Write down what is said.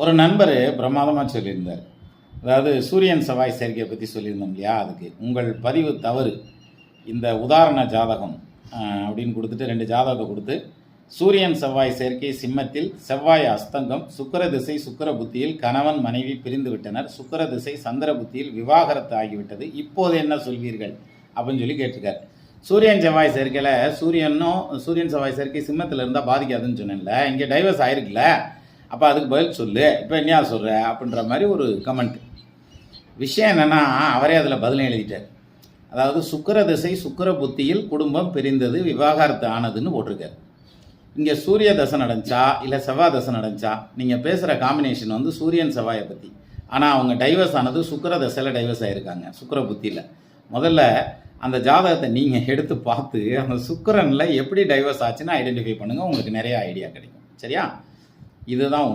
ஒரு நண்பர் பிரமாதமாக சொல்லியிருந்தார். அதாவது சூரியன் செவ்வாய் சேர்க்கையை பற்றி சொல்லியிருந்தோம் இல்லையா? அதுக்கு உங்கள் பதிவு தவறு. இந்த உதாரண ஜாதகம் அப்படின்னு கொடுத்துட்டு ரெண்டு ஜாதகத்தை கொடுத்து சூரியன் செவ்வாய் சேர்க்கை சிம்மத்தில் செவ்வாய் அஸ்தங்கம் சுக்கர திசை சுக்கர புத்தியில் கணவன் மனைவி பிரிந்து விட்டனர் சுக்கர திசை சந்திர புத்தியில் விவாகரத்து ஆகிவிட்டது. இப்போது என்ன சொல்வீர்கள்? அப்படின்னு சொல்லி கேட்டிருக்கார். சூரியன் செவ்வாய் சேர்க்கையில் சூரியனும் சூரியன் செவ்வாய் சேர்க்கை சிம்மத்தில் இருந்தால் பாதிக்காதுன்னு சொன்னேன்ல இங்கே டைவர்ஸ் ஆயிருக்குல்ல? அப்போ அதுக்கு பதில் சொல்லு. இப்போ என்ன சொல்கிற அப்படின்ற மாதிரி ஒரு கமெண்ட் விஷயம் என்னென்னா அவரே அதில் பதிலும் எழுதிட்டார். அதாவது சுக்கர திசை சுக்கர புத்தியில் குடும்பம் பிரிந்தது விவாகரத்து ஆனதுன்னு போட்டிருக்காரு. இங்கே சூரிய தசை நடந்துச்சா? இல்லை செவ்வாய் தசை நடந்துச்சா? நீங்கள் பேசுகிற காம்பினேஷன் வந்து சூரியன் செவ்வாயை பற்றி ஆனால் அவங்க டைவர்ஸ் ஆனது சுக்கிர தசையில் டைவர்ஸ் ஆகிருக்காங்க சுக்கிர புத்தியில். முதல்ல அந்த ஜாதகத்தை நீங்கள் எடுத்து பார்த்து அந்த சுக்கரனில் எப்படி டைவர்ஸ் ஆச்சுன்னு ஐடென்டிஃபை பண்ணுங்கள் உங்களுக்கு நிறைய ஐடியா கிடைக்கும். சரியா? இதுதான்